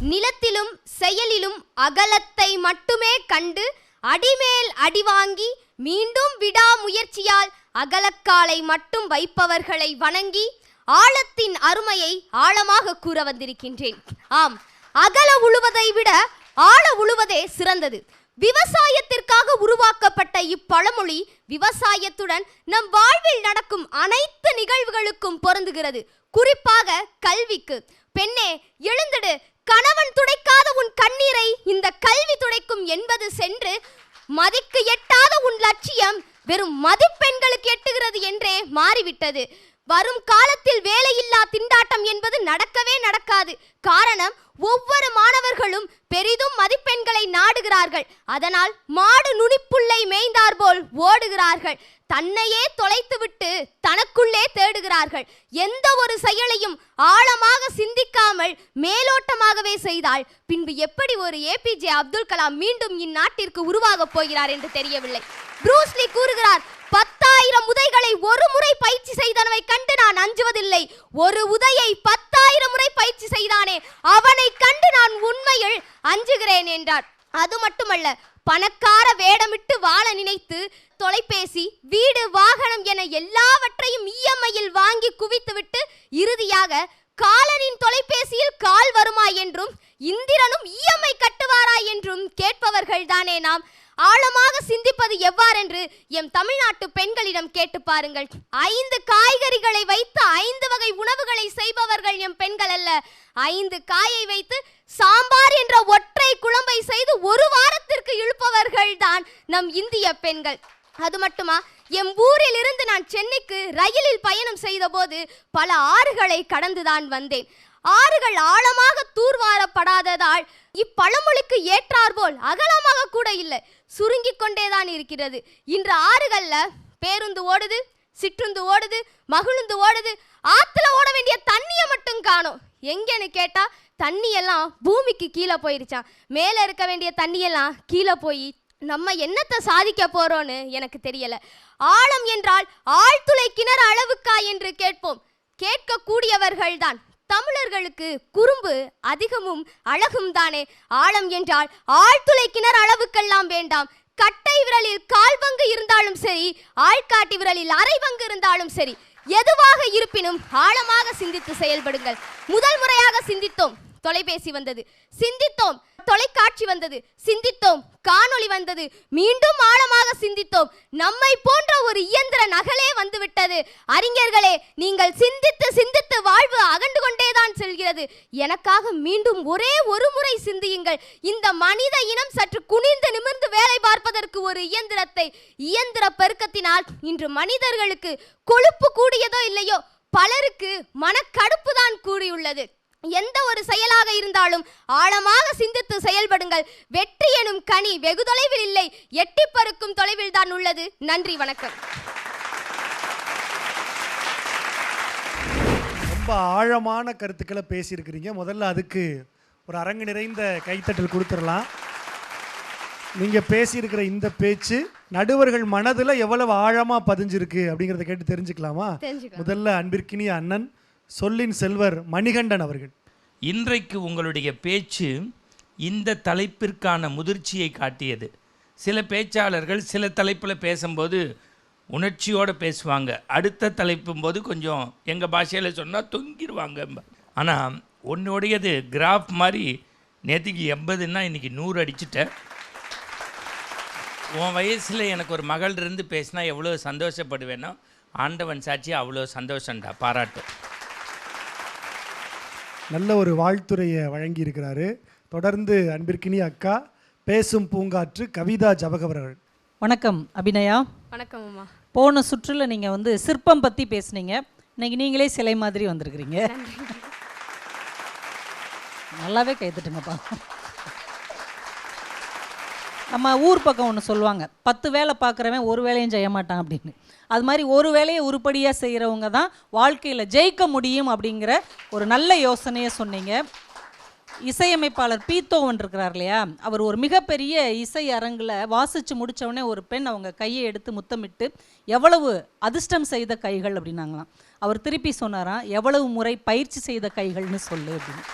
நிலத்திலும் செயலிலும் அகலத்தை மட்டுமே கண்டு அடிமேல் அடி வாங்கி மீண்டும் விடாமுயற்சியால் அகலக்காலை மட்டும் வைப்பவர்களை வணங்கி ஆழத்தின் அருமையை ஆழமாக கூற வந்திருக்கின்றேன். ஆம் அகல உழுவதை விட ஆழ உழுவதே சிறந்தது. விவசாயத்திற்காக உருவாக்கப்பட்ட இப்பழமொழி விவசாயத்துடன் நம் வாழ்வில் நடக்கும் அனைத்து நிகழ்வுகளுக்கும் பொருந்துகிறது. குறிப்பாக கல்விக்கு. பெண்ணே எழுந்திடு மதிக்கு எட்டாத உன் லட்சியம் வெறும் மதிப்பெண்களுக்கு எட்டுகிறது என்றே மாறிவிட்டது. வரும் காலத்தில் வேலையில்லா திண்டாட்டம் என்பது நடக்கவே நடக்காது. காரணம் ஒவ்வொரு மாணவர்களும் பெரிதும் மதிப்பெண்களை நாடுகிறார்கள். அதனால் மாடு நுனிப்பு தேடுகிறார்கள் தன்னையே தொலைத்துவிட்டு தனக்குள்ளே தேடுகிறார்கள். எந்த ஒரு செயலையும் ஆழமாக சிந்திக்காமல் மேலோட்டமாகவே செய்தால் பின்பு எப்படி ஒரு ஏபிஜே அப்துல் கலாம் மீண்டும் இந்நாட்டிற்கு உருவாகப் போகிறார் என்று தெரியவில்லை. ப்ரூஸ்லி கூறுகிறார் பத்தாயிரம் உதைகளை ஒரு முறை பயிற்சி செய்தனவை கண்டு நான் அஞ்சுவதில்லை. ஒரு உதையை பத்தாயிரம் முறை பயிற்சி செய்தானே அவனை கண்டு நான் உண்மையில் அஞ்சுகிறேன் என்றார். அது மட்டுமல்ல பணக்கார வேடமிட்டு வாழ நினைத்து தொலைபேசி வீடு வாகனம் என எல்லாவற்றையும் இஎம்ஐயில் வாங்கி குவித்துவிட்டு இறுதியாக காலனின் தொலைபேசியில் கால் வருமா என்றும் இந்திரனும் இஎம்ஐ கட்டுவாரா என்றும் கேட்பவர்கள் தானே நாம். ஆழமாக சிந்திப்பது எவ்வாறென்று எம் தமிழ்நாட்டு பெண்களிடம் கேட்டு பாருங்கள். ஐந்து காய்கறிகளை வைத்து ஐந்து வகை உணவுகளை செய்பவர்கள் எம் பெண்கள் அல்ல. ஐந்து காயை வைத்து சாம்பார் என்ற ஒற்றை குழம்பை செய்து ஒரு வாரத்திற்கு இழுப்பவர்கள் தான் நம் இந்திய பெண்கள். அது மட்டுமா? எம் ஊரில் இருந்து நான் சென்னைக்கு ரயிலில் பயணம் செய்தபோது பல ஆறுகளை கடந்துதான் வந்தேன். ஆறுகள் ஆழமாக தூர்வாரப்படாததால் இப்பழமொழிக்கு ஏற்றாற்போல் அகலமாக கூட இல்லை. சுருங்கிக் கொண்டேதான் இருக்கிறது. இன்று ஆறுகள்ல பேருந்து ஓடுது சிற்றுந்து ஓடுது மகிழுந்து ஓடுது. ஆத்துல ஓட வேண்டிய தண்ணியை மட்டும் காணோம். எங்கன்னு கேட்டா தண்ணி எல்லாம் பூமிக்கு கீழே போயிருச்சான் மேலே இருக்க வேண்டிய தண்ணியெல்லாம் கீழே போய் நம்ம என்னத்தை சாதிக்க போறோன்னு எனக்கு தெரியல. ஆழம் என்றால் ஆழ்துளை கிணறு அளவுக்கா என்று கேட்போம். கேட்கக்கூடியவர்கள்தான். தமிழர்களுக்கு குறும்பு அதிகமும் அழகும் தானே. ஆழம் என்றால் ஆழ்துளை கிணறு அளவுக்கெல்லாம் வேண்டாம். கட்டை விரலில் கால் பங்கு இருந்தாலும் சரி ஆள்காட்டி விரலில் அரை பங்கு இருந்தாலும் சரி எதுவாக இருப்பினும் ஆழமாக சிந்தித்து செயல்படுங்கள். முதல் முறையாக சிந்தித்தோம். தொலைபேசி வந்தது. சிந்தித்தோம். தொலைக்காட்சி வந்தது. சிந்தித்தோம். காணொளி வந்தது. மீண்டும் ஆழமாக சிந்தித்தோம். நம்மை போன்ற ஒரு இயந்திர நகலே வந்துவிட்டது. அறிஞர்களே நீங்கள் சிந்தித்து சிந்தித்து வாழ்வு அகண்டு கொண்டேதான் செல்கிறது. எனக்காக மீண்டும் ஒரே ஒரு முறை சிந்தியுங்கள். இந்த மனித இனம் சற்று குனிந்து நிமிர்ந்து வேலை பார்ப்பதற்கு ஒரு இயந்திரத்தை. இயந்திர பெருக்கத்தினால் இன்று மனிதர்களுக்கு கொழுப்பு கூடியதோ இல்லையோ பலருக்கு மனக்கடுப்பு தான் கூடியுள்ளது எந்த ஒரு செயலாக இருந்தாலும் ஆழமாக சிந்தித்து செயல்படுங்கள். வெற்றி எனும் கனி வெகு தொலைவில் இல்லை. எட்டி பறக்கும் தொலைவில் தான் உள்ளது. நன்றி வணக்கம். ரொம்ப ஆழமான கருத்துக்களை பேசியிருக்கிறீங்க. முதல்ல அதுக்கு ஒரு அரங்கு நிறைந்த கைத்தட்டல் கொடுத்துடலாம். நீங்கள் பேசியிருக்கிற இந்த பேச்சு நடுவர்கள் மனதில் எவ்வளவு ஆழமாக பதிஞ்சிருக்கு அப்படிங்கிறத கேட்டு தெரிஞ்சுக்கலாமா? தெரிஞ்சுக்கலாம். முதல்ல அன்பிற்கினிய அண்ணன் சொல்லின் செல்வர் மணிகண்டன் அவர்கள். இன்றைக்கு உங்களுடைய பேச்சு இந்த தலைப்பிற்கான முதிர்ச்சியை காட்டியது. சில பேச்சாளர்கள் சில தலைப்பில் பேசும்போது உணர்ச்சியோடு பேசுவாங்க. அடுத்த தலைப்பும் போது கொஞ்சம் எங்கள் பாஷையில் சொன்னால் தொங்கிடுவாங்க ஆனால் உன்னுடையது கிராஃப் மாதிரி நேற்றுக்கு எண்பதுன்னா இன்றைக்கி நூறு அடிச்சுட்டேன் உன் வயசில் எனக்கு ஒரு மகள் இருந்து பேசினா எவ்வளோ சந்தோஷப்படுவேனோ ஆண்டவன் சாட்சி அவ்வளோ சந்தோஷம்டா பாராட்டு. நல்ல ஒரு வாழ்த்துரையை வழங்கி இருக்கிறாரு தொடர்ந்து அன்பிற்கினிய அக்கா பேசும் பூங்காற்று கவிதா ஜபகவர் அவர்கள். வணக்கம் அபிநயா. வணக்கம் அம்மா. போன சுற்றுல நீங்கள் வந்து சிற்பம் பற்றி பேசுனீங்க. இன்னைக்கு நீங்களே சிலை மாதிரி வந்திருக்கிறீங்க. நல்லாவே கைத்துட்டுங்கப்பா நம்ம ஊர் பக்கம் ஒன்று சொல்லுவாங்க. பத்து வேலை பார்க்குறவன் ஒரு வேலையும் செய்ய மாட்டான் அப்படின்னு. அது மாதிரி ஒரு வேலையை உருப்படியாக செய்கிறவங்க தான் வாழ்க்கையில் ஜெயிக்க முடியும் அப்படிங்கிற ஒரு நல்ல யோசனையை சொன்னீங்க. இசையமைப்பாளர் பீத்தோவன் இருக்கிறார் இல்லையா? அவர் ஒரு மிகப்பெரிய இசை அரங்கில் வாசித்து முடித்தவொடனே ஒரு பெண் அவங்க கையை எடுத்து முத்தமிட்டு எவ்வளவு அதிர்ஷ்டம் செய்த கைகள்? அப்படின்னாங்களாம். அவர் திருப்பி சொன்னாராம் எவ்வளவு முறை பயிற்சி செய்த கைகள்னு சொல்லு அப்படின்னு.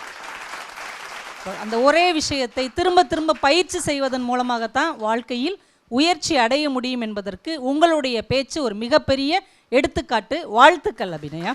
அந்த ஒரே விஷயத்தை திரும்ப திரும்ப பயிற்சி செய்வதன் மூலமாகத்தான் வாழ்க்கையில் உயர்ச்சி அடைய முடியும் என்பதற்கு உங்களுடைய பேச்சு ஒரு மிகப்பெரிய எடுத்துக்காட்டு. வாழ்த்துக்கள் அபிநயா.